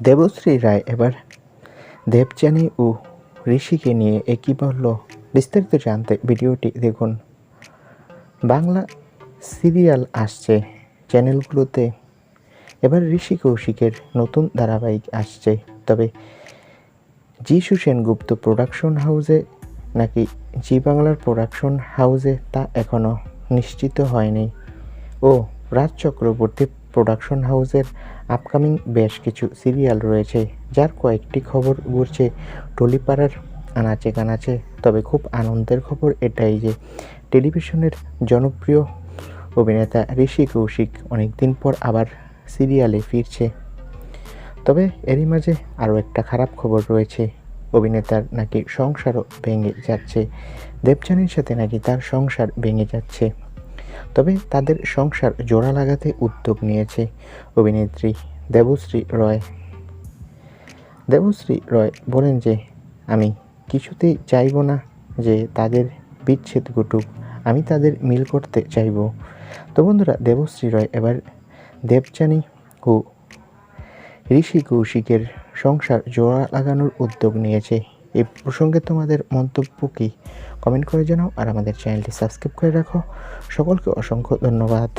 দেবশ্রী রায় এবার দেবযানী ও ঋষিকে নিয়ে একই বলল, বিস্তারিত জানতে ভিডিওটি দেখুন। বাংলা সিরিয়াল আসছে চ্যানেলগুলোতে। এবার ঋষি কৌশিকের নতুন ধারাবাহিক আসছে। তবে যিশু সেনগুপ্ত প্রোডাকশন হাউসে নাকি জি বাংলার প্রোডাকশন হাউসে তা এখনও নিশ্চিত হয়নি। ও রাজ চক্রবর্তী প্রোডাকশন হাউসের আপকামিং বেশ কিছু সিরিয়াল রয়েছে, যার কয়েকটি খবর ঘুরছে টলিপাড়ার আনাচে কানাচে। তবে খুব আনন্দের খবর এটাই যে, টেলিভিশনের জনপ্রিয় অভিনেতা ঋষি কৌশিক অনেকদিন পর আবার সিরিয়ালে ফিরছে। তবে এরই মাঝে আরও একটা খারাপ খবর রয়েছে, অভিনেতার নাকি সংসারও ভেঙে যাচ্ছে। দেবযানীর সাথে নাকি তার সংসার ভেঙে যাচ্ছে। তবে তাদের সংসার জোড়া লাগাতে উদ্যোগ নিয়েছে অভিনেত্রী দেবশ্রী রয়। দেবশ্রী রয় বলেন যে, আমি কিছুতেই চাইব না যে তাদের বিচ্ছেদ ঘটুক, আমি তাদের মিল করতে চাইব। তো বন্ধুরা, দেবশ্রী রয় এবার দেবযানী ও ঋষি কৌশিকের সংসার জোড়া লাগানোর উদ্যোগ নিয়েছে। এই প্রসঙ্গে তোমাদের মন্তব্য কী? কমেন্ট করে জানাও আর আমাদের চ্যানেলটি সাবস্ক্রাইব করে রাখো। সকলকে অসংখ্য ধন্যবাদ।